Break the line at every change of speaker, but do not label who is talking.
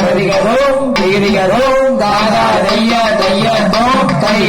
தருதிகதோம் திகதிகதோம் தாதா தைய தைய தோம் தை.